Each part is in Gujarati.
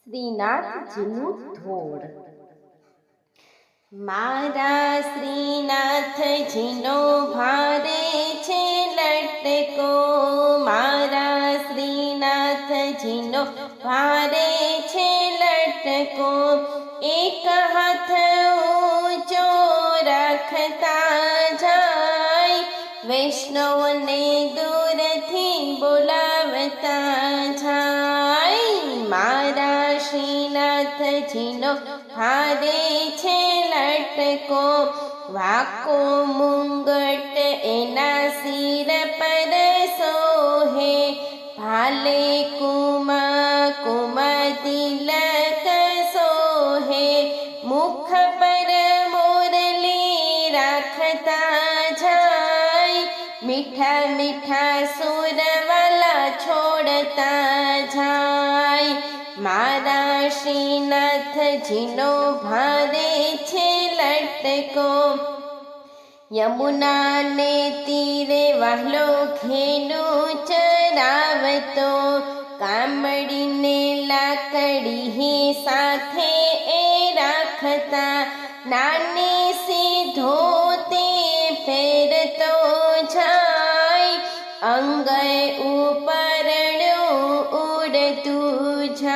શ્રીનાથજીનું ધોળ. મારા શ્રીનાથજીનો ભારે છે લટકો. મારા શ્રીનાથજીનો ભારે છે લટકો. એક હાથ ઊંચો રાખતા જાય. વૈષ્ણવને દૂરથી બોલાવતા જાય. શ્રીનાથજીનો ભારે છે લટકો વાકો મુંગટ એના સિર પર સોહે ભાલે કુમા કુમા તિલક સોહે મુખ પર મોરલી રાખતા જાય મીઠા મીઠા સુરવાલા છોડતા જાય મારા શ્રીનાથજીનો ભારે છે લટકો યમુનાને તીરે વહલો ઘેનું ચરાવતો. કામડીને લાકડી હે સાથે એ રાખતા. નાની સીધો તે ફેરતો જાય. અંગે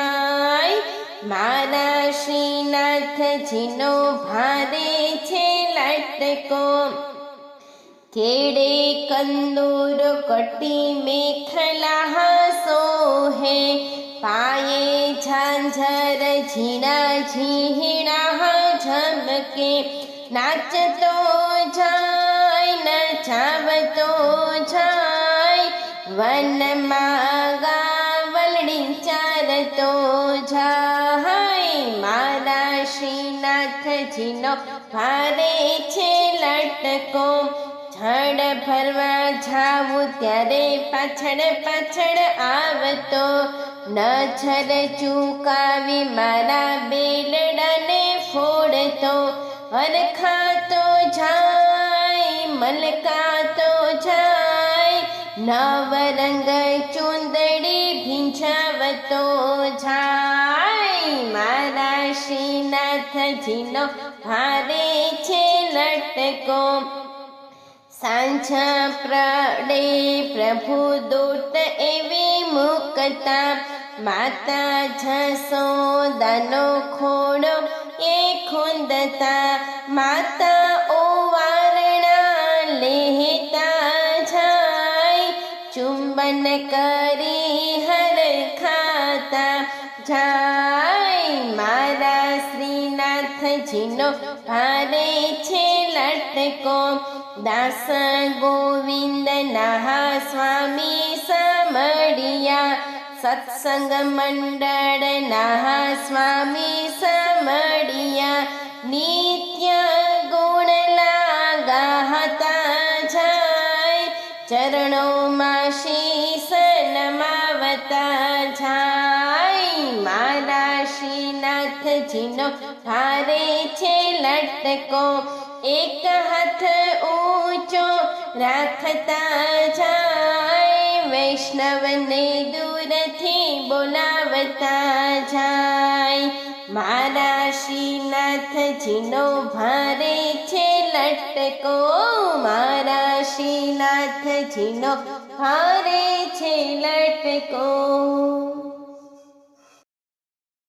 જાય મારા શ્રીનાથજીનો ભારે છે લટકો કેડે કંદૂર કટી મેખલા સોહે પાયે ઝાંઝર ઝીણા ઝીણા ઝમકે નાચતો જાય નચાવતો જાય વનમાં ગાવલડી ચારતો જાય મારા શ્રીનાથજીનો. ભારે છે લટકો, ઝાડ ભરવા જાવું ત્યારે પાછળ પાછળ આવતો નજર ચૂકાવી મારા બેલડાને ફોડતો. હરખાતો જાય મલકાતો નવરંગ ચુંદડી ભીંજાવતો જાય. મારા શ્રીનાથજીનો ભારે છે લટકો. સાંજ પ્રડે પ્રભુ દૂત એવી મુકતા, માતા જસોદાનો ખોડો એ ખુંદતા, માતા ચુંબન કરી હર ખાતા જાય મારા શ્રીનાથજીનો ભારે છે લટકો દાસ ગોવિંદ નાહા સ્વામી સમડિયા સત્સંગ મંડળ નાહા સ્વામી સમડિયા નિત્ય ચરણોમાં શીસ નમાવતા જાય. મારા શ્રીનાથજીનો ભારે છે લટકો. એક હાથ ઊંચો રાખતા જાય. વૈષ્ણવને દૂરથી બોલાવતા જાય. મારા શ્રીનાથજીનો ભારે છે લટકો મારા શ્રીનાથજીનો ભારે છે લટકો